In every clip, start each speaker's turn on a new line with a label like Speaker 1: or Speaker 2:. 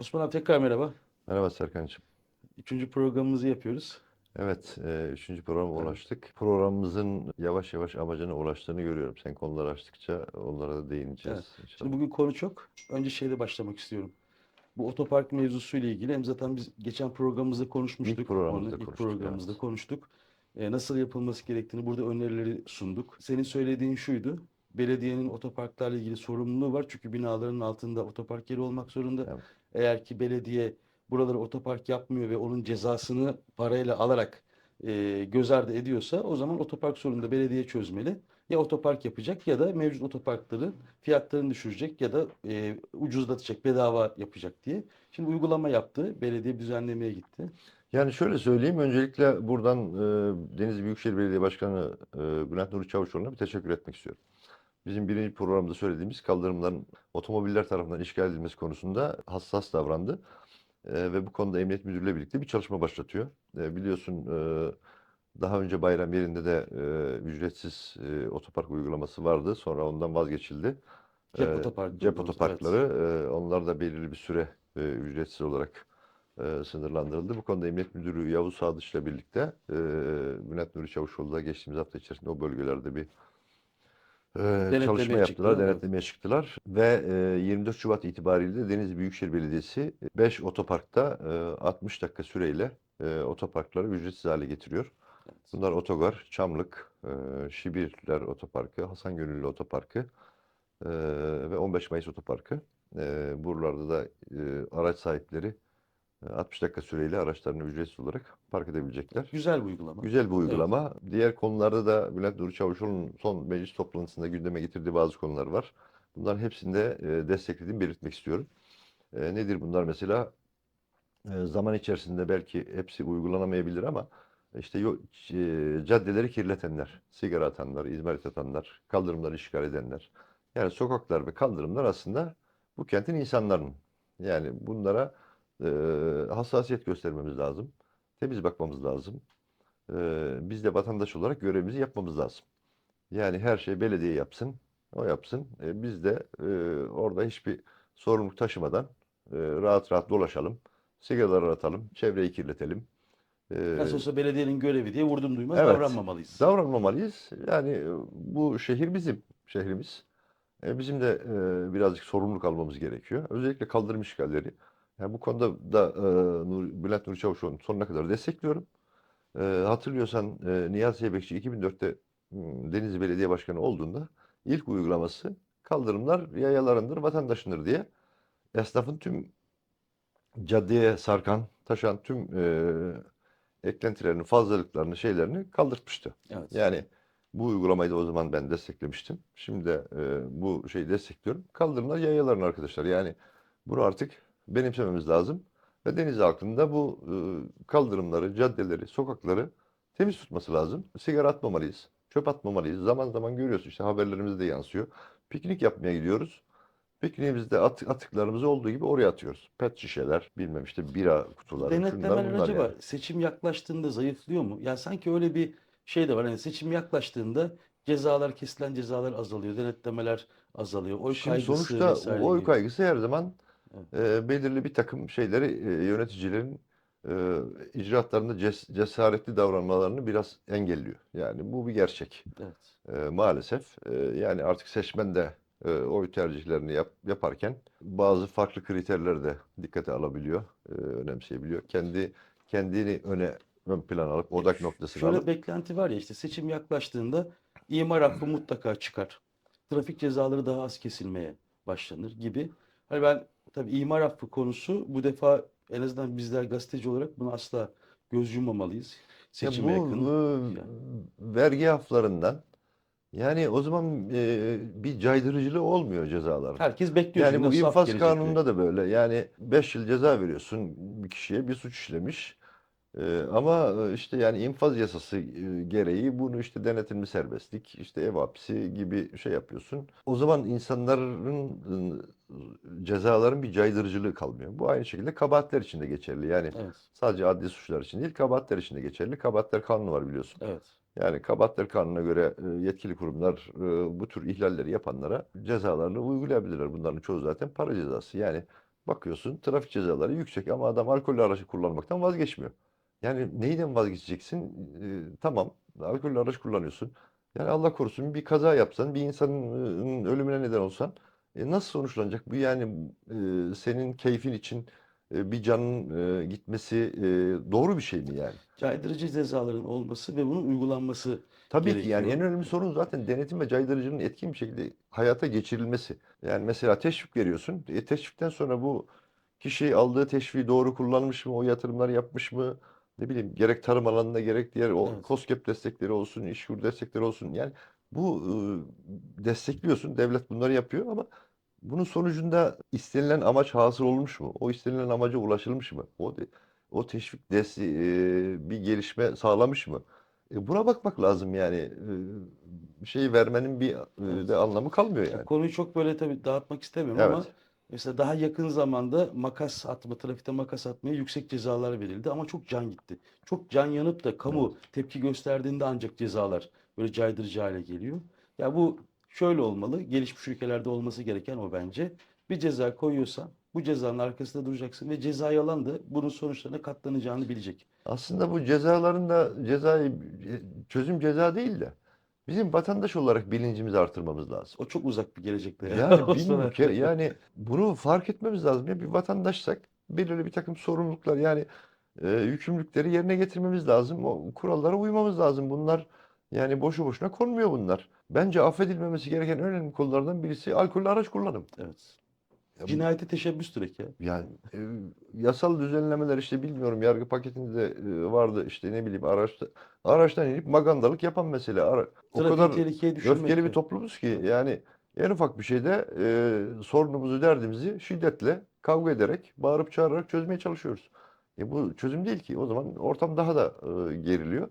Speaker 1: Osman abi tekrar merhaba.
Speaker 2: Merhaba Serkan'cığım.
Speaker 1: Üçüncü programımızı yapıyoruz.
Speaker 2: Evet, e, üçüncü programa
Speaker 1: Evet.
Speaker 2: ulaştık. Programımızın yavaş yavaş amacına ulaştığını görüyorum. Sen konuları açtıkça onlara da değineceğiz
Speaker 1: Şimdi
Speaker 2: inşallah.
Speaker 1: bugün konu çok. Önce şeyle başlamak istiyorum. Bu otopark mevzusuyla ilgili hem zaten biz geçen programımızda konuşmuştuk.
Speaker 2: İlk programımızda
Speaker 1: Onu ilk
Speaker 2: konuştuk,
Speaker 1: programımızda
Speaker 2: evet.
Speaker 1: konuştuk. Ee, nasıl yapılması gerektiğini burada önerileri sunduk. Senin söylediğin şuydu. Belediyenin otoparklarla ilgili sorumluluğu var. Çünkü binaların altında otopark yeri olmak zorunda.
Speaker 2: Evet.
Speaker 1: Eğer ki belediye buraları otopark yapmıyor ve onun cezasını parayla alarak e, göz ardı ediyorsa o zaman otopark sorununu da belediye çözmeli. Ya otopark yapacak ya da mevcut otoparkların fiyatlarını düşürecek ya da e, ucuzlatacak, bedava yapacak diye. Şimdi uygulama yaptı. Belediye düzenlemeye gitti.
Speaker 2: Yani şöyle söyleyeyim, öncelikle buradan e, Denizli Büyükşehir Belediye Başkanı e, Bülent Nuri Çavuşoğlu'na bir teşekkür etmek istiyorum. Bizim birinci programda söylediğimiz kaldırımların otomobiller tarafından işgal edilmesi konusunda hassas davrandı. E, ve bu konuda Emniyet Müdürlüğü'yle birlikte bir çalışma başlatıyor. E, biliyorsun e, daha önce bayram yerinde de e, ücretsiz e, otopark uygulaması vardı. Sonra ondan vazgeçildi.
Speaker 1: Cep
Speaker 2: E, cep otoparkları e, onlar da belirli bir süre e, ücretsiz olarak e, sınırlandırıldı. Bu konuda Emniyet Müdürü Yavuz Sadıç'la birlikte e, Bülent Nuri Çavuşoğlu da geçtiğimiz hafta içerisinde o bölgelerde bir
Speaker 1: Denetlemeye
Speaker 2: çalışma yaptılar,
Speaker 1: çıktılar, evet.
Speaker 2: denetlemeye çıktılar ve e, 24 Şubat itibariyle de Denizli Büyükşehir Belediyesi 5 otoparkta e, 60 dakika süreyle e, otoparkları ücretsiz hale getiriyor.
Speaker 1: Evet.
Speaker 2: Bunlar Otogar, Çamlık, e, Şibirler Otoparkı, Hasan Gönüllü Otoparkı e, ve 15 Mayıs Otoparkı. E, buralarda da e, araç sahipleri e, 60 dakika süreyle araçlarını ücretsiz olarak park edebilecekler.
Speaker 1: Güzel bir uygulama.
Speaker 2: Güzel bir uygulama. Diğer konularda da Bülent Nuri Çavuşoğlu'nun son meclis toplantısında gündeme getirdiği bazı konular var. Bunların hepsinde e, desteklediğimi belirtmek istiyorum. E, nedir bunlar mesela? E, zaman içerisinde belki hepsi uygulanamayabilir ama işte caddeleri kirletenler, sigara atanlar, izmarit atanlar, kaldırımları işgal edenler. Yani sokaklar ve kaldırımlar aslında bu kentin insanların. Yani bunlara e, hassasiyet göstermemiz lazım. Temiz bakmamız lazım. E, biz de vatandaş olarak görevimizi yapmamız lazım. Yani her şey belediye yapsın, o yapsın. E, biz de e, orada hiçbir sorumluluk taşımadan e, rahat rahat dolaşalım. Sigaraları atalım, çevreyi kirletelim. E,
Speaker 1: Nasıl olsa belediyenin görevi diye vurdum duymaz
Speaker 2: Evet.
Speaker 1: davranmamalıyız.
Speaker 2: davranmamalıyız. Yani bu şehir bizim şehrimiz. E, bizim de e, birazcık sorumluluk almamız gerekiyor. Özellikle kaldırım işgalleri. Yani bu konuda da e, Nur, Bülent Nuri Çavuşoğlu'nu sonuna kadar destekliyorum. E, hatırlıyorsan e, Niyazi Ebekçi 2004'te m, Denizli Belediye Başkanı olduğunda ilk uygulaması kaldırımlar yayalarındır, vatandaşındır diye esnafın tüm caddeye sarkan, taşan tüm e, eklentilerini, fazlalıklarını, şeylerini kaldırtmıştı.
Speaker 1: Evet.
Speaker 2: Yani bu uygulamayı da o zaman ben desteklemiştim. Şimdi de e, bu şeyi destekliyorum. Kaldırımlar yayaların arkadaşlar. Yani bunu artık benimsememiz lazım. Ve deniz halkında bu e, kaldırımları, caddeleri, sokakları temiz tutması lazım. Sigara atmamalıyız. Çöp atmamalıyız. Zaman zaman görüyoruz işte haberlerimizde de yansıyor. Piknik yapmaya gidiyoruz. Pikniğimizde at, atıklarımızı olduğu gibi oraya atıyoruz. Pet şişeler, bilmem işte bira kutuları,
Speaker 1: Denetlemeler acaba
Speaker 2: yani.
Speaker 1: seçim yaklaştığında zayıflıyor mu? Yani sanki öyle bir şey de var. Yani seçim yaklaştığında cezalar, kesilen cezalar azalıyor, denetlemeler azalıyor. Oy
Speaker 2: Şimdi
Speaker 1: kaygısı
Speaker 2: sonuçta oy
Speaker 1: gibi.
Speaker 2: kaygısı her zaman
Speaker 1: Evet.
Speaker 2: e, belirli bir takım şeyleri e, yöneticilerin e, icraatlarında ces- cesaretli davranmalarını biraz engelliyor. Yani bu bir gerçek.
Speaker 1: Evet.
Speaker 2: E, maalesef e, yani artık seçmen de e, oy tercihlerini yap- yaparken bazı farklı kriterleri de dikkate alabiliyor, e, önemseyebiliyor. Kendi kendini öne ön plan alıp odak noktasını
Speaker 1: Şöyle
Speaker 2: alıp
Speaker 1: beklenti var ya işte seçim yaklaştığında imar hakkı mutlaka çıkar. Trafik cezaları daha az kesilmeye başlanır gibi. Hani ben tabii imar affı konusu bu defa en azından bizler gazeteci olarak bunu asla göz yummamalıyız.
Speaker 2: Ya
Speaker 1: Seçime
Speaker 2: bu
Speaker 1: yakın.
Speaker 2: e,
Speaker 1: yani.
Speaker 2: vergi haflarından yani o zaman e, bir caydırıcılığı olmuyor cezalar.
Speaker 1: Herkes bekliyor
Speaker 2: Yani bu infaz
Speaker 1: diye.
Speaker 2: kanununda da böyle. Yani 5 yıl ceza veriyorsun bir kişiye bir suç işlemiş. Ee, ama işte yani infaz yasası e, gereği bunu işte denetimli serbestlik, işte ev hapsi gibi şey yapıyorsun. O zaman insanların e, cezaların bir caydırıcılığı kalmıyor. Bu aynı şekilde kabahatler için de geçerli. Yani
Speaker 1: Evet,
Speaker 2: sadece adli suçlar için değil, kabahatler için de geçerli. Kabahatler kanunu var biliyorsun.
Speaker 1: evet.
Speaker 2: Yani kabahatler kanununa göre e, yetkili kurumlar e, bu tür ihlalleri yapanlara cezalarını uygulayabilirler. Bunların çoğu zaten para cezası. Yani Bakıyorsun trafik cezaları yüksek ama adam alkollü araç kullanmaktan vazgeçmiyor. Yani neyden vazgeçeceksin? Ee, tamam, alkollü araç kullanıyorsun. Yani Allah korusun bir kaza yapsan, bir insanın ölümüne neden olsan e, nasıl sonuçlanacak? Bu yani e, senin keyfin için e, bir canın e, gitmesi e, doğru bir şey mi yani?
Speaker 1: Caydırıcı cezaların olması ve bunun uygulanması
Speaker 2: Tabii ki yani en
Speaker 1: gerekiyor.
Speaker 2: önemli sorun zaten denetim ve caydırıcının etkin bir şekilde hayata geçirilmesi. Yani mesela teşvik veriyorsun. E, teşvikten sonra bu kişi aldığı teşviği doğru kullanmış mı? O yatırımları yapmış mı? Ne bileyim gerek tarım alanında gerek diğer o
Speaker 1: Evet.
Speaker 2: KOSGEB destekleri olsun, işkur destekleri olsun. Yani bu e, destekliyorsun. Devlet bunları yapıyor ama bunun sonucunda istenilen amaç hasıl olmuş mu? O istenilen amaca ulaşılmış mı? O o teşvik desteği e, bir gelişme sağlamış mı? E, buna bakmak lazım yani. E, şey vermenin bir e, de anlamı kalmıyor yani.
Speaker 1: Konuyu çok böyle tabii dağıtmak istemiyorum ama
Speaker 2: Evet.
Speaker 1: Mesela daha yakın zamanda makas atma, trafikte makas atmaya yüksek cezalar verildi ama çok can gitti. Çok can yanıp da kamu tepki gösterdiğinde ancak cezalar böyle caydırıcı hale geliyor. Ya bu şöyle olmalı. Gelişmiş ülkelerde olması gereken o bence. Bir ceza koyuyorsan bu cezanın arkasında duracaksın ve cezayı alan da bunun sonuçlarına katlanacağını bilecek.
Speaker 2: Aslında bu cezaların da cezayı çözüm ceza değil de bizim vatandaş olarak bilincimizi artırmamız lazım.
Speaker 1: O çok uzak bir gelecekte ya.
Speaker 2: Yani bilmiyorum ki yani bunu fark etmemiz lazım. Ya bir vatandaşsak belirli bir takım sorumluluklar yani e, yükümlülükleri yerine getirmemiz lazım. O kurallara uymamız lazım. Bunlar yani boşu boşuna konmuyor bunlar. Bence affedilmemesi gereken en önemli konulardan birisi alkollü araç kullanımı.
Speaker 1: Evet.
Speaker 2: Ya bu-
Speaker 1: Cinayete teşebbüs direkt ya.
Speaker 2: Yani e, yasal düzenlemeler işte bilmiyorum yargı paketinde e, vardı işte ne bileyim araçta araçtan inip magandalık yapan mesela ara, o
Speaker 1: Trafiği
Speaker 2: kadar
Speaker 1: tehlikeye düşürmek
Speaker 2: öfkeli bir
Speaker 1: ya.
Speaker 2: toplumuz ki yani en ufak bir şeyde e, sorunumuzu derdimizi şiddetle kavga ederek bağırıp çağırarak çözmeye çalışıyoruz. E, bu çözüm değil ki o zaman ortam daha da e, geriliyor.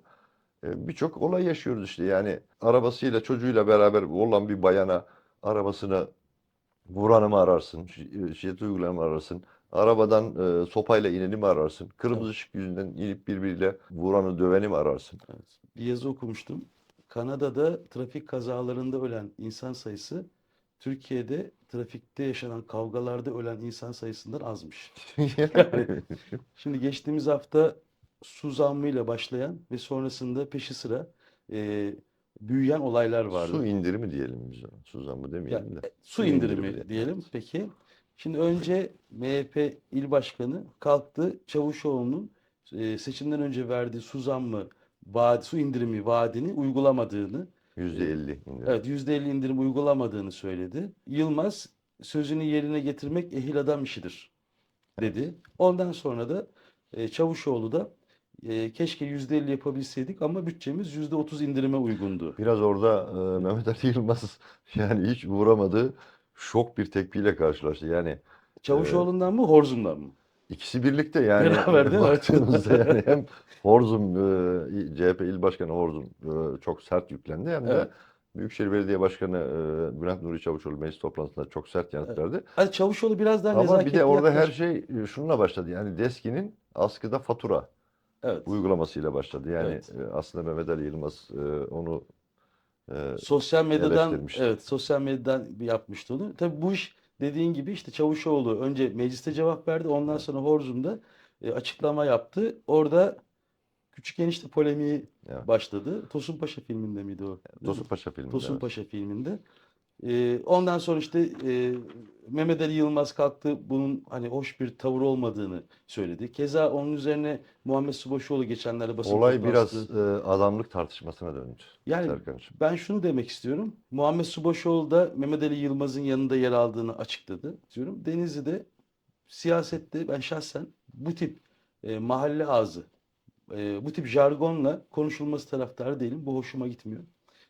Speaker 2: E, birçok olay yaşıyoruz işte yani arabasıyla çocuğuyla beraber olan bir bayana arabasını vuranı mı ararsın, e, şiddet uygulayanı mı ararsın, arabadan e, sopayla ineni mi ararsın, kırmızı ışık yüzünden inip birbiriyle vuranı döveni mi ararsın?
Speaker 1: Evet. Bir yazı okumuştum. Kanada'da trafik kazalarında ölen insan sayısı Türkiye'de trafikte yaşanan kavgalarda ölen insan sayısından azmış. Yani şimdi geçtiğimiz hafta su zammıyla başlayan ve sonrasında peşi sıra e, büyüyen olaylar vardı.
Speaker 2: Su indirimi diyelim biz ona. Su zammı
Speaker 1: Ya,
Speaker 2: demeyelim de.
Speaker 1: e, su indirimi
Speaker 2: indirimi diyelim, evet.
Speaker 1: Peki. Şimdi önce MHP il başkanı kalktı Çavuşoğlu'nun e, seçimden önce verdiği su zammı vaat, su indirimi vaadini uygulamadığını,
Speaker 2: %50 indirim.
Speaker 1: evet %50 indirim uygulamadığını söyledi. Yılmaz sözünü yerine getirmek ehil adam işidir dedi. Ondan sonra da e, Çavuşoğlu da e, keşke %50 yapabilseydik ama bütçemiz %30 indirime uygundu.
Speaker 2: Biraz orada e, Mehmet Ali Yılmaz yani hiç uğramadığı şok bir tepkiyle karşılaştı. Yani
Speaker 1: Çavuşoğlu'ndan mı, Horzum'dan mı?
Speaker 2: ikisi birlikte yani
Speaker 1: Beraber değil
Speaker 2: baktığımızda yani hem Horzum e, CHP İl Başkanı Horzum e, çok sert yüklendi hem de
Speaker 1: Evet.
Speaker 2: Büyükşehir Belediye Başkanı e, Bülent Nuri Çavuşoğlu meclis toplantısında çok sert yanıt verdi.
Speaker 1: Çavuşoğlu biraz daha
Speaker 2: Ama bir
Speaker 1: nezaketli
Speaker 2: de orada her
Speaker 1: yaklaş.
Speaker 2: şey e, şununla başladı. Yani DESKİ'nin askıda fatura
Speaker 1: Evet.
Speaker 2: uygulamasıyla başladı. Yani
Speaker 1: Evet.
Speaker 2: e, aslında Mehmet Ali Yılmaz e, onu e,
Speaker 1: Sosyal medyadan evet sosyal medyadan yapmıştı onu. Tabii bu iş dediğin gibi işte Çavuşoğlu önce mecliste cevap verdi. Ondan sonra Horzum'da açıklama yaptı. Orada küçük enişte polemiği
Speaker 2: Evet.
Speaker 1: başladı. Tosun Paşa filminde miydi o?
Speaker 2: Tosun Paşa filminde.
Speaker 1: Tosun. Paşa filminde. E, ondan sonra işte e, Mehmet Ali Yılmaz kalktı bunun hani hoş bir tavır olmadığını söyledi. Keza onun üzerine Muhammed Subaşıoğlu geçenlerde basın
Speaker 2: Olay biraz e, adamlık tartışmasına döndü.
Speaker 1: Yani
Speaker 2: Serkan'cığım.
Speaker 1: ben şunu demek istiyorum. Muhammed Subaşıoğlu da Mehmet Ali Yılmaz'ın yanında yer aldığını açıkladı diyorum. Denizli'de siyasette ben şahsen bu tip e, mahalle ağzı, e, bu tip jargonla konuşulması taraftarı değilim. Bu hoşuma gitmiyor.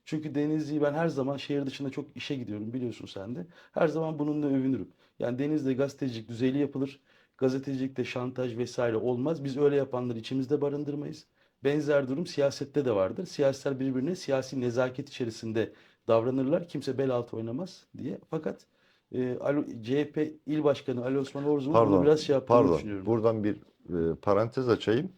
Speaker 1: Çünkü Denizli'yi ben her zaman şehir dışında çok işe gidiyorum biliyorsun sen de. Her zaman bununla övünürüm. Yani Denizli'de gazetecilik düzeyli yapılır. Gazetecilikte şantaj vesaire olmaz. Biz öyle yapanları içimizde barındırmayız. Benzer durum siyasette de vardır. Siyasiler birbirine siyasi nezaket içerisinde davranırlar. Kimse bel altı oynamaz diye. Fakat e, Ali- CHP il başkanı Ali Osman Orzum'un bunu
Speaker 2: Pardon,
Speaker 1: biraz şey yaptığını
Speaker 2: pardon.
Speaker 1: düşünüyorum.
Speaker 2: Buradan bir e, parantez açayım.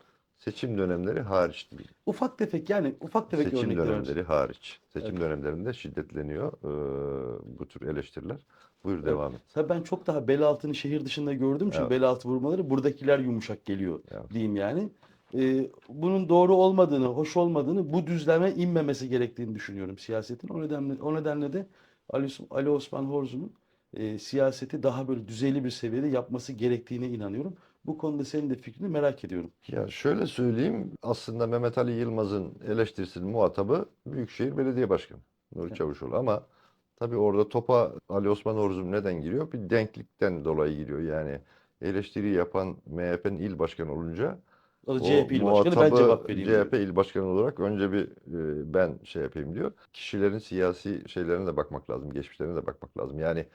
Speaker 2: Seçim dönemleri hariç değil.
Speaker 1: Ufak tefek yani ufak tefek
Speaker 2: Seçim
Speaker 1: örnekler
Speaker 2: dönemleri hariç. Seçim
Speaker 1: Evet.
Speaker 2: dönemlerinde şiddetleniyor e, bu tür eleştiriler. Buyur devam et.
Speaker 1: Tabii ben çok daha bel altını şehir dışında gördüğüm için
Speaker 2: Evet.
Speaker 1: bel altı vurmaları buradakiler yumuşak geliyor
Speaker 2: Evet.
Speaker 1: diyeyim yani. Ee, bunun doğru olmadığını, hoş olmadığını, bu düzleme inmemesi gerektiğini düşünüyorum siyasetin. O nedenle o nedenle de Ali, Os- Ali Osman Horzum'un e, siyaseti daha böyle düzeyli bir seviyede yapması gerektiğine inanıyorum. Bu konuda senin de fikrini merak ediyorum.
Speaker 2: Ya şöyle söyleyeyim, aslında Mehmet Ali Yılmaz'ın eleştirisinin muhatabı Büyükşehir Belediye Başkanı Nuri
Speaker 1: Evet.
Speaker 2: Çavuşoğlu. Ama tabii orada topa Ali Osman Orzum neden giriyor? Bir denklikten dolayı giriyor. Yani eleştiri yapan MHP'nin il başkanı olunca
Speaker 1: O CHP il başkanı ben cevap vereyim diyor.
Speaker 2: CHP il başkanı olarak önce bir e, ben şey yapayım diyor. Kişilerin siyasi şeylerine de bakmak lazım, geçmişlerine de bakmak lazım. Yani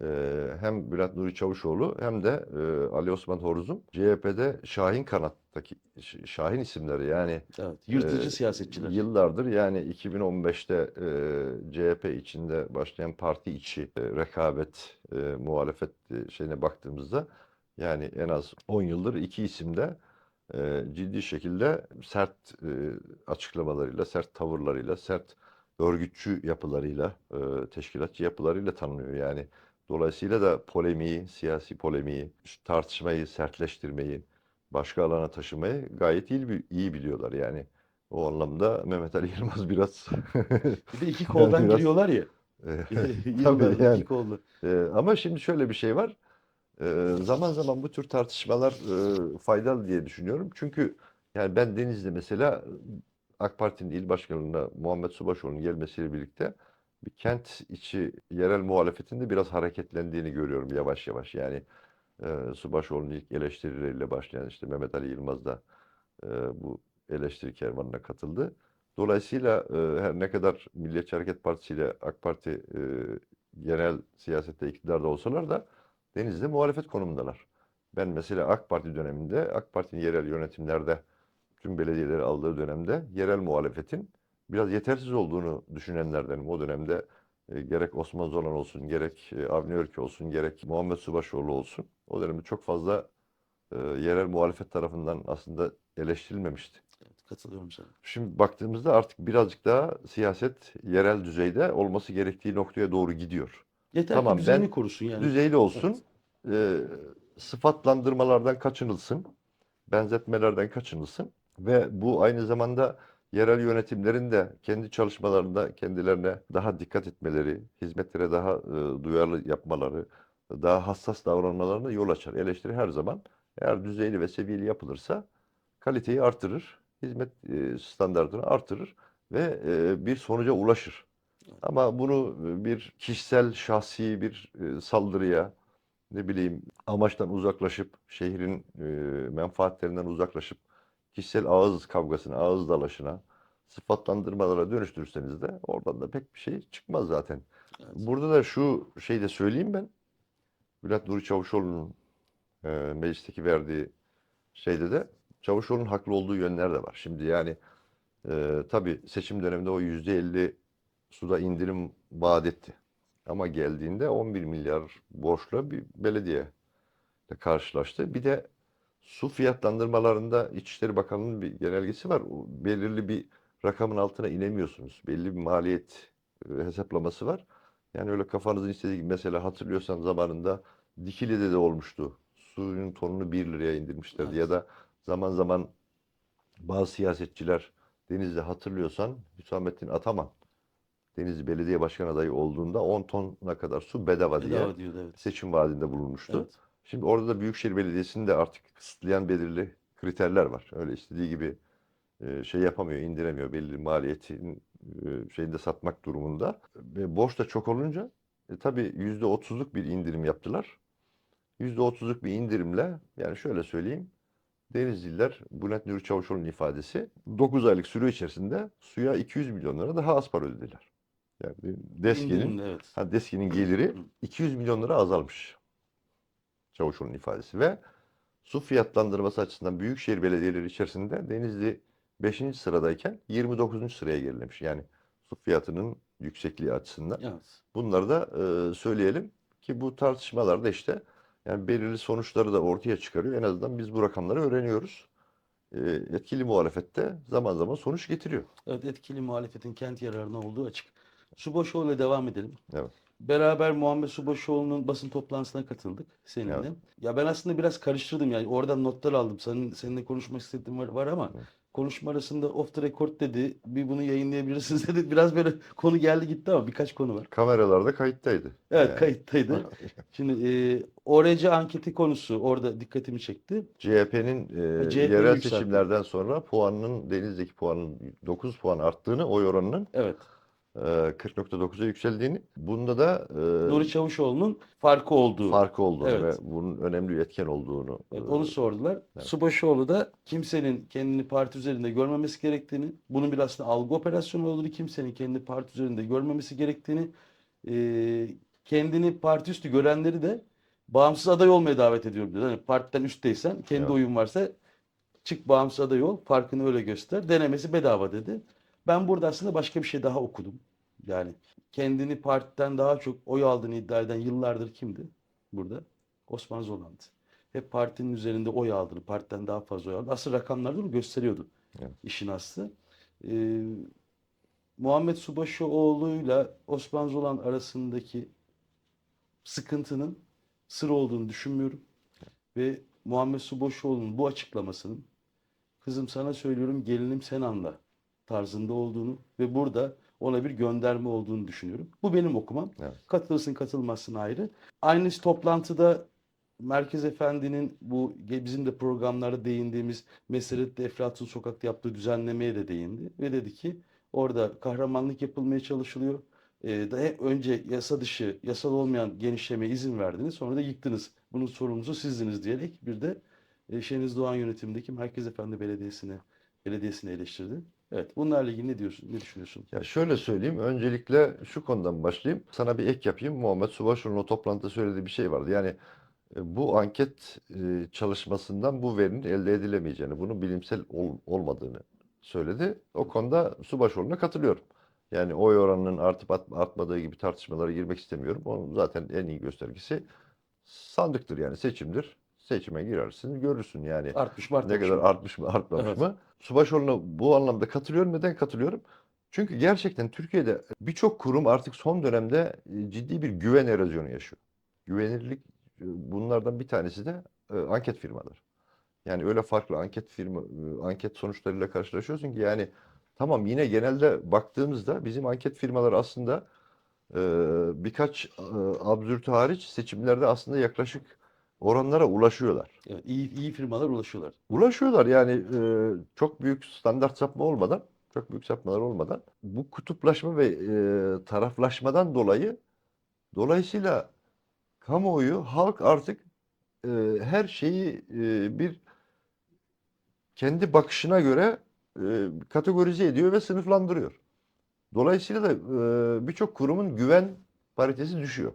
Speaker 2: e, hem Bülent Nuri Çavuşoğlu hem de e, Ali Osman Horuzum CHP'de Şahin kanattaki Şahin isimleri yani
Speaker 1: Evet, yırtıcı
Speaker 2: e,
Speaker 1: siyasetçiler.
Speaker 2: yıllardır yani 2015'te e, CHP içinde başlayan parti içi e, rekabet, e, muhalefet e, şeyine baktığımızda yani en az 10 yıldır iki isimde e, ciddi şekilde sert e, açıklamalarıyla, sert tavırlarıyla, sert örgütçü yapılarıyla, e, teşkilatçı yapılarıyla tanınıyor. Yani dolayısıyla da polemiği, siyasi polemiği, tartışmayı sertleştirmeyi, başka alana taşımayı gayet iyi, iyi biliyorlar. Yani o anlamda Mehmet Ali Yılmaz biraz
Speaker 1: Bir de iki koldan
Speaker 2: biraz-
Speaker 1: giriyorlar ya.
Speaker 2: e, tabii yani
Speaker 1: iki kollu.
Speaker 2: ee, ama şimdi şöyle bir şey var. Ee, zaman zaman bu tür tartışmalar e, faydalı diye düşünüyorum. Çünkü yani ben Denizli'de mesela AK Parti'nin il başkanlığına Muhammed Subaşoğlu'nun gelmesiyle birlikte bir kent içi yerel muhalefetinde biraz hareketlendiğini görüyorum yavaş yavaş. Yani e, Subaşoğlu'nun ilk eleştirileriyle başlayan işte Mehmet Ali Yılmaz da e, bu eleştiri kervanına katıldı. Dolayısıyla e, her ne kadar Milliyetçi Hareket Partisi ile AK Parti e, genel siyasette iktidarda olsalar da Denizli'de muhalefet konumundalar. Ben mesela AK Parti döneminde, AK Parti'nin yerel yönetimlerde tüm belediyeleri aldığı dönemde yerel muhalefetin biraz yetersiz olduğunu düşünenlerdenim. O dönemde e, gerek Osman Zolan olsun, gerek e, Avni Örki olsun, gerek Muhammed Subaşoğlu olsun. O dönemde çok fazla e, yerel muhalefet tarafından aslında eleştirilmemişti.
Speaker 1: Evet, katılıyorum sana.
Speaker 2: Şimdi baktığımızda artık birazcık daha siyaset yerel düzeyde olması gerektiği noktaya doğru gidiyor.
Speaker 1: Yeter
Speaker 2: Tamam,
Speaker 1: ki düzenini
Speaker 2: ben
Speaker 1: korusun yani.
Speaker 2: Düzeyli olsun, e, sıfatlandırmalardan kaçınılsın, benzetmelerden kaçınılsın ve bu aynı zamanda yerel yönetimlerin de kendi çalışmalarında kendilerine daha dikkat etmeleri, hizmetlere daha e, duyarlı yapmaları, daha hassas davranmalarına yol açar. Eleştiri her zaman eğer düzeyli ve seviyeli yapılırsa kaliteyi artırır, hizmet e, standartını artırır ve e, bir sonuca ulaşır. Ama bunu bir kişisel, şahsi bir saldırıya, ne bileyim amaçtan uzaklaşıp, şehrin menfaatlerinden uzaklaşıp, kişisel ağız kavgasına, ağız dalaşına, sıfatlandırmalara dönüştürürseniz de oradan da pek bir şey çıkmaz zaten.
Speaker 1: Evet.
Speaker 2: Burada da şu şeyi de söyleyeyim ben. Bülent Nuri Çavuşoğlu'nun e, meclisteki verdiği şeyde de Çavuşoğlu'nun haklı olduğu yönler de var. Şimdi yani e, tabii seçim döneminde o %50 suda indirim vaat etti. Ama geldiğinde 11 milyar borçla bir belediye ile karşılaştı. Bir de su fiyatlandırmalarında İçişleri Bakanlığı'nın bir genelgesi var. O belirli bir rakamın altına inemiyorsunuz. Belli bir maliyet e, hesaplaması var. Yani öyle kafanızın istediği gibi mesela hatırlıyorsan zamanında Dikili'de de olmuştu. Suyun tonunu 1 liraya indirmişlerdi.
Speaker 1: Evet.
Speaker 2: Ya da zaman zaman bazı siyasetçiler Denizli hatırlıyorsan Hüsamettin Ataman Denizli Belediye Başkan adayı olduğunda 10 tona kadar su bedava diye
Speaker 1: Bedava diyordu evet.
Speaker 2: seçim vaadinde bulunmuştu.
Speaker 1: Evet.
Speaker 2: Şimdi orada da Büyükşehir Belediyesi'nin de artık kısıtlayan belirli kriterler var. Öyle istediği gibi e, şey yapamıyor, indiremiyor. Belli maliyetin e, şeyinde satmak durumunda. Ve borç da çok olunca e, tabii %30'luk bir indirim yaptılar. %30'luk bir indirimle yani şöyle söyleyeyim. Denizliler Bülent Nuri Çavuşoğlu'nun ifadesi 9 aylık süre içerisinde suya 200 milyon lira daha az para ödediler. Yani DESKİ'nin
Speaker 1: evet.
Speaker 2: Ha, DESKİ'nin geliri
Speaker 1: Hı.
Speaker 2: 200 milyon lira azalmış. Çavuşoğlu'nun ifadesi ve su fiyatlandırması açısından büyükşehir belediyeleri içerisinde Denizli 5. sıradayken 29. sıraya gerilemiş. Yani su fiyatının yüksekliği açısından.
Speaker 1: Evet.
Speaker 2: Bunları da e, söyleyelim ki bu tartışmalarda işte yani belirli sonuçları da ortaya çıkarıyor. En azından biz bu rakamları öğreniyoruz. E, etkili muhalefette zaman zaman sonuç getiriyor.
Speaker 1: Evet, etkili muhalefetin kent yararına olduğu açık. Subaşoğlu'yla devam edelim.
Speaker 2: Evet.
Speaker 1: Beraber Muhammed Subaşıoğlu'nun basın toplantısına katıldık seninle.
Speaker 2: Evet.
Speaker 1: Ya ben aslında biraz karıştırdım yani oradan notlar aldım. Senin seninle konuşmak istediğim var, var ama
Speaker 2: Evet.
Speaker 1: konuşma arasında off the record dedi. Bir bunu yayınlayabilirsiniz dedi. Biraz böyle konu geldi gitti ama birkaç konu var.
Speaker 2: Kameralarda kayıttaydı.
Speaker 1: Evet
Speaker 2: Yani.
Speaker 1: kayıttaydı. Şimdi e, ORC anketi konusu orada dikkatimi çekti.
Speaker 2: CHP'nin e,
Speaker 1: CHP 'yi
Speaker 2: yerel seçimlerden sonra puanının Denizli'deki puanın 9 puan arttığını, oy oranının
Speaker 1: Evet.
Speaker 2: E, 40.9'a yükseldiğini, bunda da e,
Speaker 1: Nuri Çavuşoğlu'nun farkı olduğu.
Speaker 2: farkı olduğunu
Speaker 1: Evet.
Speaker 2: ve bunun önemli bir etken olduğunu
Speaker 1: Evet,
Speaker 2: e,
Speaker 1: onu sordular.
Speaker 2: evet.
Speaker 1: Subaşıoğlu da kimsenin kendini parti üzerinde görmemesi gerektiğini, bunun bir aslında algı operasyonu olduğunu, kimsenin kendini parti üzerinde görmemesi gerektiğini, e, kendini parti üstü görenleri de bağımsız aday olmaya davet ediyorum dedi. Hani partiden üstteysen, kendi
Speaker 2: Evet.
Speaker 1: oyun varsa çık bağımsız aday ol, farkını öyle göster. Denemesi bedava dedi. Ben burada aslında başka bir şey daha okudum. Yani kendini partiden daha çok oy aldığını iddia eden yıllardır kimdi burada? Osman Zolan'dı. Hep partinin üzerinde oy aldığını, partiden daha fazla oy aldığını. Asıl rakamlar bunu gösteriyordu.
Speaker 2: Evet.
Speaker 1: işin aslı. Ee, Muhammed Subaşıoğlu'yla Osman Zolan arasındaki sıkıntının sır olduğunu düşünmüyorum. Ve Muhammed Subaşıoğlu'nun bu açıklamasının kızım sana söylüyorum gelinim sen anla tarzında olduğunu ve burada ona bir gönderme olduğunu düşünüyorum. Bu benim okumam.
Speaker 2: Evet.
Speaker 1: Katılırsın katılmazsın ayrı. Aynı toplantıda Merkez Efendi'nin bu bizim de programlarda değindiğimiz Meseret'te Eflatun Sokak'ta yaptığı düzenlemeye de değindi. Ve dedi ki orada kahramanlık yapılmaya çalışılıyor. Ee, daha önce yasa dışı, yasal olmayan genişlemeye izin verdiniz. Sonra da yıktınız. Bunun sorumlusu sizdiniz diyerek bir de e, Şeniz Doğan yönetimindeki Merkez Efendi Belediyesi'ni belediyesini eleştirdi. Evet, bunlarla ilgili ne diyorsun? Ne düşünüyorsun?
Speaker 2: Ya şöyle söyleyeyim, öncelikle şu konudan başlayayım. Sana bir ek yapayım. Muhammed Subaşıoğlu'nun o toplantıda söylediği bir şey vardı. Yani e, bu anket e, çalışmasından bu verinin elde edilemeyeceğini, bunun bilimsel ol- olmadığını söyledi. O konuda Subaşıoğlu'na katılıyorum. Yani oy oranının artıp artmadığı gibi tartışmalara girmek istemiyorum. Onun zaten en iyi göstergesi sandıktır yani seçimdir. Seçime girersin, görürsün yani.
Speaker 1: Artmış mı
Speaker 2: Ne
Speaker 1: artmamış
Speaker 2: kadar
Speaker 1: mı?
Speaker 2: artmış mı artmamış
Speaker 1: Evet.
Speaker 2: mı? Subaşoğlu'na bu anlamda katılıyorum. Neden katılıyorum? Çünkü gerçekten Türkiye'de birçok kurum artık son dönemde e, ciddi bir güven erozyonu yaşıyor. Güvenirlik e, bunlardan bir tanesi de e, anket firmaları. Yani öyle farklı anket firma anket sonuçlarıyla karşılaşıyorsun ki yani tamam yine genelde baktığımızda bizim anket firmaları aslında birkaç absürt hariç seçimlerde aslında yaklaşık oranlara ulaşıyorlar.
Speaker 1: Evet, iyi, iyi firmalar ulaşıyorlar.
Speaker 2: Ulaşıyorlar yani e, çok büyük standart sapma olmadan, çok büyük sapmalar olmadan bu kutuplaşma ve e, taraflaşmadan dolayı dolayısıyla kamuoyu, halk artık e, her şeyi e, bir kendi bakışına göre e, kategorize ediyor ve sınıflandırıyor. Dolayısıyla da e, birçok kurumun güven paritesi düşüyor.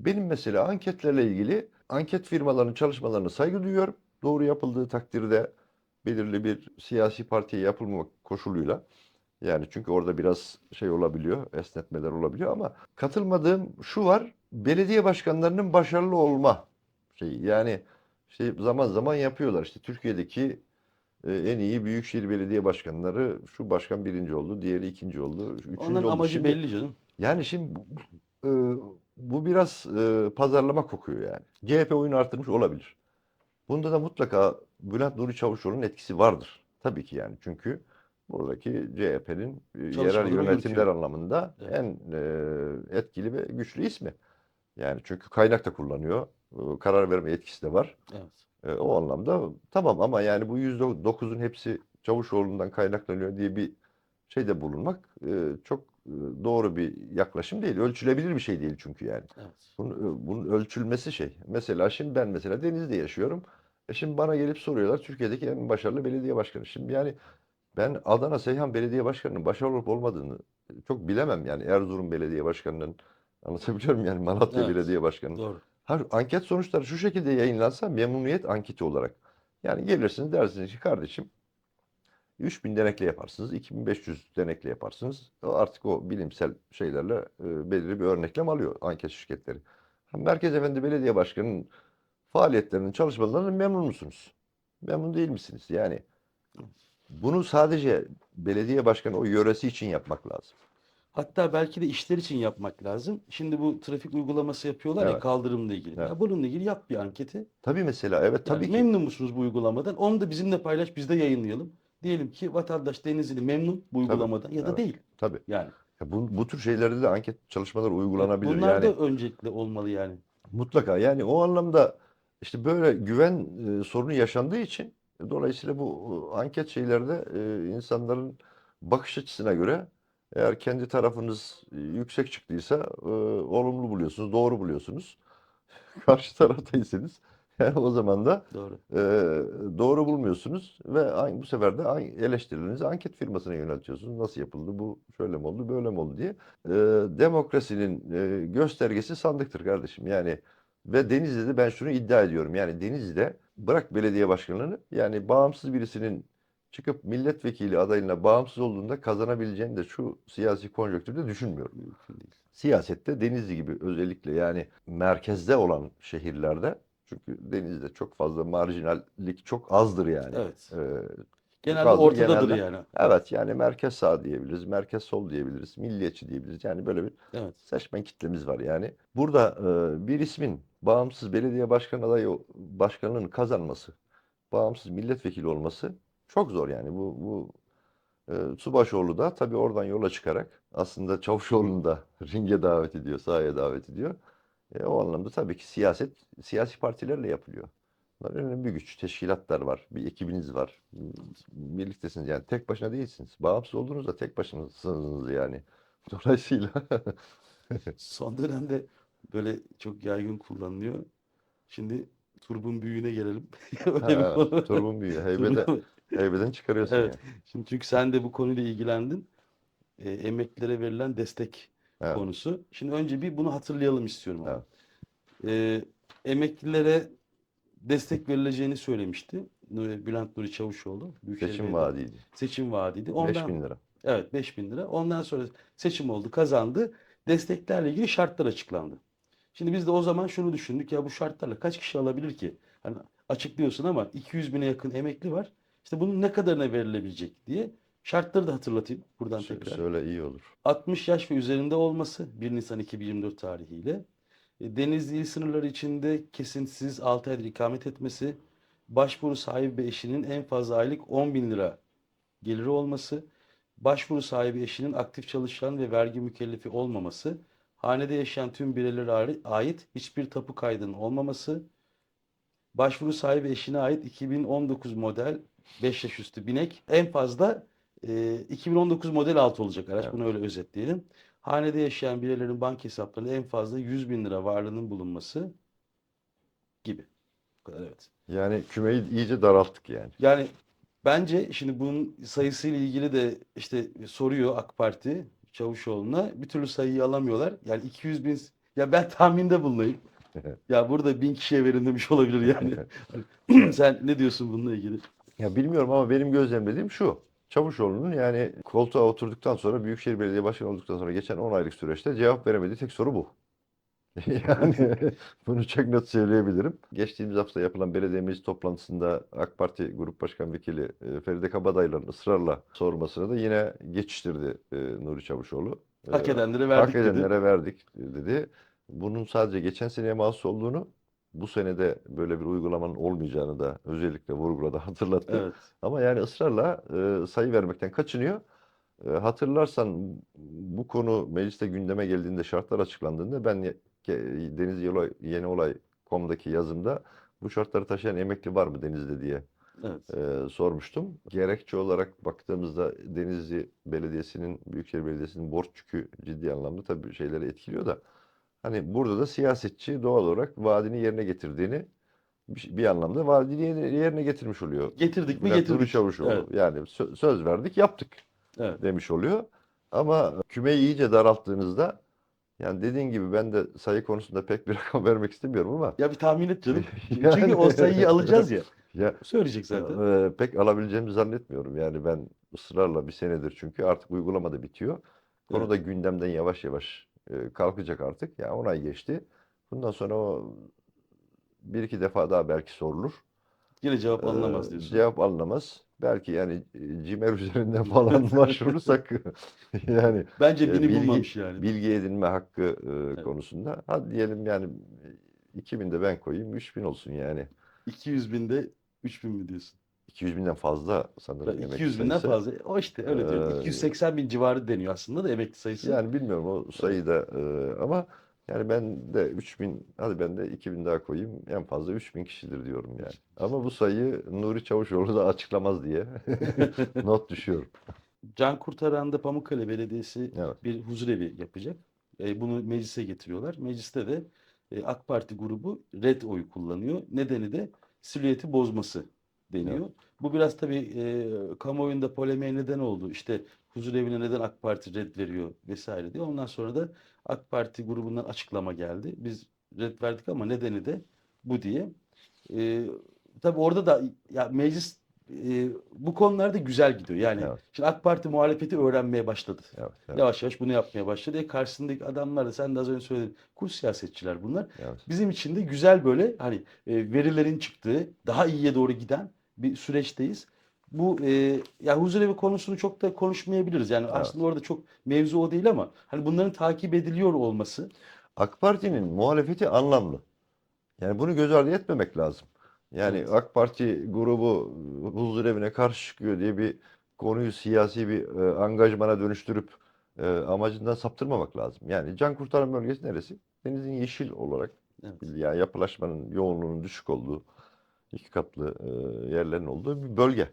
Speaker 2: Benim mesela anketlerle ilgili anket firmalarının çalışmalarına saygı duyuyorum. Doğru yapıldığı takdirde belirli bir siyasi partiye yapılmamak koşuluyla. Yani çünkü orada biraz şey olabiliyor, esnetmeler olabiliyor ama katılmadığım şu var, belediye başkanlarının başarılı olma şeyi. Yani işte zaman zaman yapıyorlar. İşte Türkiye'deki e, en iyi büyükşehir belediye başkanları şu başkan birinci oldu, diğeri ikinci oldu, üçüncü
Speaker 1: Onların
Speaker 2: oldu.
Speaker 1: amacı
Speaker 2: Şimdi-
Speaker 1: belli canım.
Speaker 2: yani şimdi e, bu biraz e, pazarlama kokuyor yani. CHP oyunu arttırmış olabilir. Bunda da mutlaka Bülent Nuri Çavuşoğlu'nun etkisi vardır. Tabii ki yani çünkü buradaki CHP'nin e, yerel yönetimler
Speaker 1: yürütüyor.
Speaker 2: anlamında
Speaker 1: Evet.
Speaker 2: en e, etkili ve güçlü ismi. Yani çünkü kaynak da kullanıyor. e, Karar verme yetkisi de var.
Speaker 1: Evet.
Speaker 2: E, o anlamda tamam ama yani bu %9'un hepsi Çavuşoğlu'ndan kaynaklanıyor diye bir şeyde bulunmak e, çok doğru bir yaklaşım değil. Ölçülebilir bir şey değil çünkü yani.
Speaker 1: Evet.
Speaker 2: Bunun, e, bunun ölçülmesi şey. Mesela şimdi ben mesela Denizli'de yaşıyorum. E şimdi bana gelip soruyorlar Türkiye'deki en başarılı belediye başkanı. Şimdi yani ben Adana Seyhan Belediye Başkanı'nın başarılı olup olmadığını çok bilemem. Yani Erzurum Belediye Başkanı'nın anlatabiliyor muyum? Yani Malatya
Speaker 1: Evet.
Speaker 2: Belediye Başkanı'nın.
Speaker 1: Doğru.
Speaker 2: Ha, anket sonuçları şu şekilde yayınlansa memnuniyet anketi olarak. Yani gelirsiniz dersiniz ki kardeşim 3000 denekle yaparsınız, 2500 denekle yaparsınız. Artık o bilimsel şeylerle e, belirli bir örneklem alıyor anket şirketleri. Merkez Efendi Belediye Başkanı'nın faaliyetlerinin, çalışmalarından memnun musunuz? Memnun değil misiniz? Yani bunu sadece belediye başkanı o yöresi için yapmak lazım.
Speaker 1: Hatta belki de işler için yapmak lazım. Şimdi bu trafik uygulaması yapıyorlar ya
Speaker 2: Evet.
Speaker 1: kaldırımla ilgili.
Speaker 2: Evet.
Speaker 1: Ya bununla ilgili yap bir anketi.
Speaker 2: Tabii mesela evet
Speaker 1: Yani
Speaker 2: tabii ki.
Speaker 1: memnun musunuz bu uygulamadan? Onu da bizimle paylaş, biz de yayınlayalım. Diyelim ki vatandaş Denizli memnun bu uygulamadan ya da
Speaker 2: evet.
Speaker 1: değil.
Speaker 2: Tabii.
Speaker 1: Yani
Speaker 2: Ya bu, bu tür şeylerde de anket çalışmaları uygulanabilir.
Speaker 1: bunlar
Speaker 2: Yani
Speaker 1: da öncelikli olmalı yani.
Speaker 2: mutlaka yani o anlamda işte böyle güven e, sorunu yaşandığı için dolayısıyla bu e, anket şeylerde e, insanların bakış açısına göre eğer kendi tarafınız e, yüksek çıktıysa e, olumlu buluyorsunuz, doğru buluyorsunuz. Karşı taraftaysanız o zaman da
Speaker 1: Doğru.
Speaker 2: e, doğru bulmuyorsunuz ve aynı, bu sefer de aynı eleştirilerinizi anket firmasına yöneltiyorsunuz. Nasıl yapıldı bu şöyle mi oldu böyle mi oldu diye. E, demokrasinin e, göstergesi sandıktır kardeşim. Yani ve Denizli'de ben şunu iddia ediyorum. Yani Denizli'de bırak belediye başkanlığını yani bağımsız birisinin çıkıp milletvekili adaylığına bağımsız olduğunda kazanabileceğini de şu siyasi konjonktürde düşünmüyorum.
Speaker 1: Mümkün değil.
Speaker 2: Siyasette Denizli gibi özellikle yani merkezde olan şehirlerde çünkü Denizli'de çok fazla marjinallik çok azdır yani.
Speaker 1: Evet.
Speaker 2: Ee,
Speaker 1: Genelde
Speaker 2: bazı
Speaker 1: ortadadır
Speaker 2: genelde-
Speaker 1: yani.
Speaker 2: evet yani merkez sağ diyebiliriz, merkez sol diyebiliriz, milliyetçi diyebiliriz. Yani böyle bir
Speaker 1: Evet.
Speaker 2: seçmen kitlemiz var yani. Burada e, bir ismin bağımsız belediye başkan adayı başkanlığını kazanması, bağımsız milletvekili olması çok zor yani. Bu bu e, Subaşoğlu da tabii oradan yola çıkarak aslında Çavuşoğlu'nu da ringe davet ediyor, sahaya davet ediyor. E, o anlamda tabii ki siyaset siyasi partilerle yapılıyor. Bunlar önemli bir güç. Teşkilatlar var, bir ekibiniz var. Birliktesiniz yani tek başına değilsiniz. Bağımsız olduğunuzda tek başınasınız yani. Dolayısıyla
Speaker 1: Son dönemde böyle çok yaygın kullanılıyor. Şimdi turbun büyüğüne gelelim. Öyle bir
Speaker 2: Ha,
Speaker 1: konu.
Speaker 2: turbun büyüğü. Heybede,
Speaker 1: Turbun-
Speaker 2: heybeden çıkarıyorsun
Speaker 1: Evet.
Speaker 2: yani.
Speaker 1: Şimdi çünkü sen de bu konuyla ilgilendin. E, emeklilere verilen destek
Speaker 2: Evet.
Speaker 1: konusu. Şimdi önce bir bunu hatırlayalım istiyorum.
Speaker 2: Evet.
Speaker 1: E, emeklilere destek verileceğini söylemişti. Bülent Nuri Çavuşoğlu. Büyükşehir
Speaker 2: Seçim
Speaker 1: Belediye-
Speaker 2: vaadiydi.
Speaker 1: Seçim vaadiydi.
Speaker 2: 5
Speaker 1: Ondan,
Speaker 2: bin lira.
Speaker 1: evet 5000 lira. Ondan sonra seçim oldu, kazandı. Desteklerle ilgili şartlar açıklandı. Şimdi biz de o zaman şunu düşündük ya bu şartlarla kaç kişi alabilir ki? Hani açıklıyorsun ama 200 bine yakın emekli var. İşte bunun ne kadarına verilebilecek diye şartları da hatırlatayım buradan
Speaker 2: Sö-
Speaker 1: tekrar.
Speaker 2: Söyle iyi olur.
Speaker 1: 60 yaş ve üzerinde olması 1 Nisan 2024 tarihiyle. E, Denizli il sınırları içinde kesintisiz 6 aydır ikamet etmesi. Başvuru sahibi eşinin en fazla aylık 10 bin lira geliri olması. Başvuru sahibi eşinin aktif çalışan ve vergi mükellefi olmaması. Hanede yaşayan tüm bireylere ai- ait hiçbir tapu kaydının olmaması. Başvuru sahibi eşine ait 2019 model 5 yaş üstü binek en fazla e, 2019 model altı olacak araç.
Speaker 2: Evet.
Speaker 1: Bunu öyle özetleyelim. Hanede yaşayan bireylerin banka hesaplarında en fazla 100 bin lira varlığının bulunması gibi. Bu kadar evet.
Speaker 2: Yani kümeyi iyice daralttık yani.
Speaker 1: Yani bence şimdi bunun sayısıyla ilgili de işte soruyor AK Parti Çavuşoğlu'na. Bir türlü sayıyı alamıyorlar. Yani 200 bin ya ben tahminde bulunayım. Ya burada bin kişiye verin demiş olabilir yani. Sen ne diyorsun bununla ilgili?
Speaker 2: Ya bilmiyorum ama benim gözlemlediğim şu. Çavuşoğlu'nun yani koltuğa oturduktan sonra Büyükşehir Belediye Başkanı olduktan sonra geçen 10 aylık süreçte cevap veremediği tek soru bu. Yani bunu çok net söyleyebilirim. Geçtiğimiz hafta yapılan belediye meclis toplantısında AK Parti Grup Başkan Vekili e, Feride Kabadayı'nın ısrarla sormasını da yine geçiştirdi e, Nuri Çavuşoğlu. E,
Speaker 1: Hak edenlere
Speaker 2: Hak
Speaker 1: verdik dedi.
Speaker 2: edenlere verdik dedi. Bunun sadece geçen seneye mahsus olduğunu, bu senede böyle bir uygulamanın olmayacağını da özellikle vurguladı, hatırlattı.
Speaker 1: Evet.
Speaker 2: Ama yani ısrarla e, sayı vermekten kaçınıyor. E, hatırlarsan bu konu mecliste gündeme geldiğinde, şartlar açıklandığında ben Deniz Yolay, Yeni Olay.com'daki yazımda bu şartları taşıyan emekli var mı Denizli'de diye
Speaker 1: Evet.
Speaker 2: e, sormuştum. Gerekçe olarak baktığımızda Denizli Belediyesi'nin, Büyükşehir Belediyesi'nin borç yükü ciddi anlamda tabii şeyleri etkiliyor da hani burada da siyasetçi doğal olarak vaadini yerine getirdiğini bir, bir anlamda vaadini yerine, getirmiş oluyor.
Speaker 1: Getirdik mi
Speaker 2: Nuri
Speaker 1: getirdik.
Speaker 2: Çavuşoğlu.
Speaker 1: Evet.
Speaker 2: Yani sö- söz verdik yaptık
Speaker 1: Evet.
Speaker 2: demiş oluyor. Ama kümeyi iyice daralttığınızda yani dediğin gibi ben de sayı konusunda pek bir rakam vermek istemiyorum ama
Speaker 1: Ya bir tahmin et canım.
Speaker 2: Yani-
Speaker 1: Çünkü o sayıyı alacağız ya.
Speaker 2: ya
Speaker 1: Söyleyecek zaten.
Speaker 2: Eee, pek alabileceğimi zannetmiyorum. Yani ben ısrarla bir senedir çünkü artık uygulama da bitiyor. Konu
Speaker 1: Evet.
Speaker 2: da gündemden yavaş yavaş e, kalkacak artık. Yani 10 ay geçti. Bundan sonra o bir iki defa daha belki sorulur.
Speaker 1: Yine cevap alınamaz diyorsun.
Speaker 2: cevap alınamaz. Belki yani e, Cimer üzerinden falan başvurursak yani
Speaker 1: Bence
Speaker 2: e,
Speaker 1: bini
Speaker 2: bilgi
Speaker 1: bulmamış yani.
Speaker 2: bilgi edinme hakkı e, konusunda hadi diyelim yani e, 2000 de ben koyayım 3000 olsun yani.
Speaker 1: 200 binde 3000 mi diyorsun?
Speaker 2: 200 binden fazla sanırım emekli
Speaker 1: 200 binden
Speaker 2: sayısı.
Speaker 1: fazla. O işte öyle.
Speaker 2: Ee,
Speaker 1: 280 bin civarı deniyor aslında da emekli sayısı.
Speaker 2: Yani bilmiyorum o sayıda e, ama yani ben de 3000 hadi ben de 2000 daha koyayım en fazla 3000 kişidir diyorum yani. Ama bu sayıyı Nuri Çavuşoğlu da açıklamaz diye not düşüyorum.
Speaker 1: Can Kurtaran'da Pamukkale Belediyesi
Speaker 2: Evet.
Speaker 1: bir huzurevi yapacak. E, bunu meclise getiriyorlar. Mecliste de e, AK Parti grubu red oyu kullanıyor. Nedeni de silüeti bozması deniyor. Bu biraz tabii e, kamuoyunda polemiğe neden oldu. İşte huzurevine neden AK Parti red veriyor vesaire diye. Ondan sonra da AK Parti grubundan açıklama geldi. Biz red verdik ama nedeni de bu diye. E, tabii orada da ya meclis e, bu konularda güzel gidiyor. Yani
Speaker 2: Evet.
Speaker 1: şimdi AK Parti muhalefeti öğrenmeye başladı.
Speaker 2: Evet, evet,
Speaker 1: Yavaş yavaş bunu yapmaya başladı. E karşısındaki adamlar da sen de az önce söyledin. Kurs siyasetçiler bunlar.
Speaker 2: evet.
Speaker 1: Bizim için de güzel böyle hani e, verilerin çıktığı, daha iyiye doğru giden bir süreçteyiz. Bu e, ya huzurevi konusunu çok da konuşmayabiliriz. Yani
Speaker 2: Evet.
Speaker 1: aslında orada çok mevzu o değil ama hani bunların takip ediliyor olması
Speaker 2: AK Parti'nin muhalefeti anlamlı. Yani bunu göz ardı etmemek lazım. Yani
Speaker 1: Evet.
Speaker 2: AK Parti grubu e, huzurevine karşı çıkıyor diye bir konuyu siyasi bir e, angajmana dönüştürüp e, amacından saptırmamak lazım. Yani can kurtaran bölgesi neresi? Denizin yeşil olarak
Speaker 1: Evet.
Speaker 2: yani yapılaşmanın yoğunluğunun düşük olduğu iki katlı e, yerlerin olduğu bir bölge.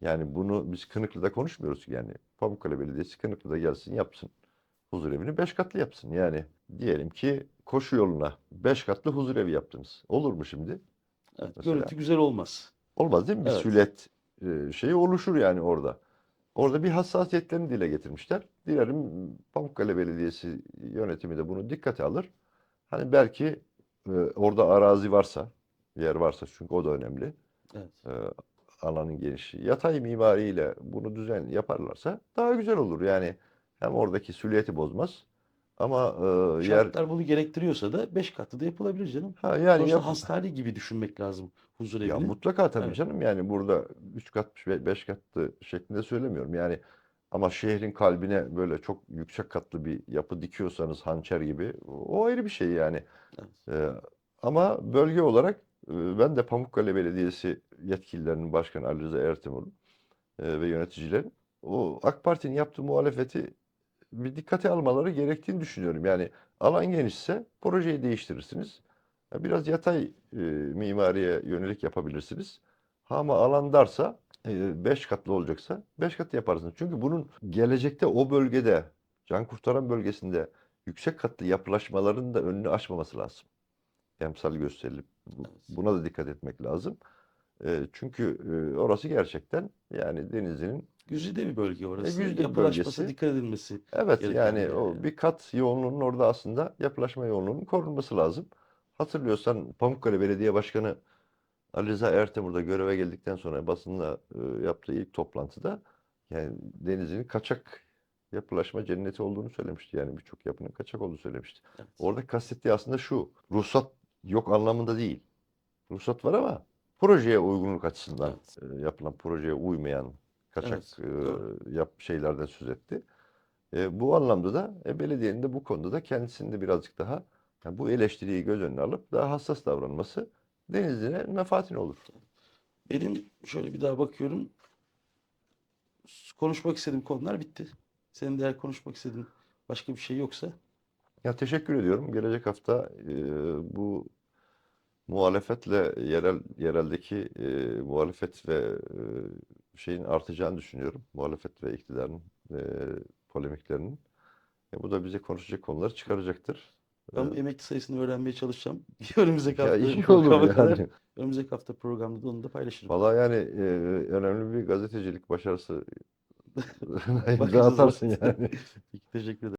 Speaker 2: Yani bunu biz Kınıklı'da konuşmuyoruz ki yani. Pamukkale Belediyesi Kınıklı'da gelsin yapsın. Huzurevini beş katlı yapsın. Yani diyelim ki koşu yoluna beş katlı huzurevi yaptınız. Olur mu şimdi?
Speaker 1: Evet,
Speaker 2: Mesela.
Speaker 1: görüntü güzel olmaz.
Speaker 2: Olmaz değil mi? Bir
Speaker 1: Evet.
Speaker 2: süliyet e, şeyi oluşur yani orada. Orada bir hassasiyetlerini dile getirmişler. Dilerim Pamukkale Belediyesi yönetimi de bunu dikkate alır. Hani belki e, orada arazi varsa, yer varsa çünkü o da önemli.
Speaker 1: Evet.
Speaker 2: E, alanın genişliği. Yatay mimariyle bunu düzen yaparlarsa daha güzel olur. Yani hem oradaki süliyeti bozmaz ama e, yer
Speaker 1: Şartlar bunu gerektiriyorsa da 5 katlı da yapılabilir canım.
Speaker 2: ha yani
Speaker 1: Sonuçta
Speaker 2: yap-
Speaker 1: hastane gibi düşünmek lazım huzur
Speaker 2: Ya
Speaker 1: evini.
Speaker 2: mutlaka tabii
Speaker 1: Evet.
Speaker 2: canım yani burada 3 kat 5 katlı şeklinde söylemiyorum. Yani ama şehrin kalbine böyle çok yüksek katlı bir yapı dikiyorsanız hançer gibi o ayrı bir şey yani.
Speaker 1: Evet.
Speaker 2: Ee, ama bölge olarak e, ben de Pamukkale Belediyesi yetkililerinin başkanı Ali Rıza Ertemur'un e, ve yöneticilerin o AK Parti'nin yaptığı muhalefeti bir dikkate almaları gerektiğini düşünüyorum. Yani alan genişse projeyi değiştirirsiniz. Biraz yatay e, mimariye yönelik yapabilirsiniz. Ama alan darsa 5 katlı olacaksa 5 katlı yaparsınız. Çünkü bunun gelecekte o bölgede can kurtaran bölgesinde yüksek katlı yapılaşmaların da önünü açmaması lazım. Emsal gösterilip buna da dikkat etmek lazım. E, Çünkü e, orası gerçekten yani denizinin
Speaker 1: Güzide bir bölge orası.
Speaker 2: güzide bir
Speaker 1: Yapılaşması
Speaker 2: bölgesi.
Speaker 1: dikkat edilmesi.
Speaker 2: Evet yani
Speaker 1: yer
Speaker 2: o
Speaker 1: yani.
Speaker 2: bir kat yoğunluğunun orada aslında yapılaşma yoğunluğunun korunması lazım. Hatırlıyorsan Pamukkale Belediye Başkanı Ali Rıza Ertemur'da göreve geldikten sonra basınla e, yaptığı ilk toplantıda yani denizin kaçak yapılaşma cenneti olduğunu söylemişti. Yani birçok yapının kaçak olduğunu söylemişti.
Speaker 1: Evet.
Speaker 2: Orada kastettiği aslında şu. Ruhsat yok anlamında değil. Ruhsat var ama projeye uygunluk açısından
Speaker 1: Evet.
Speaker 2: e, yapılan projeye uymayan kaçak
Speaker 1: Evet,
Speaker 2: e,
Speaker 1: doğru.
Speaker 2: yap şeylerden söz etti. E, bu anlamda da e, belediyenin de bu konuda da kendisini de birazcık daha yani bu eleştiriyi göz önüne alıp daha hassas davranması denizine menfaatine olur.
Speaker 1: Benim şöyle bir daha bakıyorum. Konuşmak istediğim konular bitti. Senin de eğer konuşmak istediğin başka bir şey yoksa
Speaker 2: Ya teşekkür ediyorum. Gelecek hafta e, bu muhalefetle yerel yereldeki e, muhalefet ve e, şeyin artacağını düşünüyorum. Muhalefet ve iktidarın e, polemiklerinin. E, bu da bize konuşacak konuları çıkaracaktır.
Speaker 1: ben bu
Speaker 2: E,
Speaker 1: emekli sayısını öğrenmeye çalışacağım. Önümüzdeki
Speaker 2: ya
Speaker 1: hafta
Speaker 2: iyi olur
Speaker 1: programa kadar,
Speaker 2: yani.
Speaker 1: önümüzdeki hafta programda da onu da paylaşırım.
Speaker 2: Vallahi yani e, önemli bir gazetecilik başarısı imza
Speaker 1: Bakacağız
Speaker 2: atarsın
Speaker 1: artık.
Speaker 2: yani.
Speaker 1: Peki, teşekkür ederim.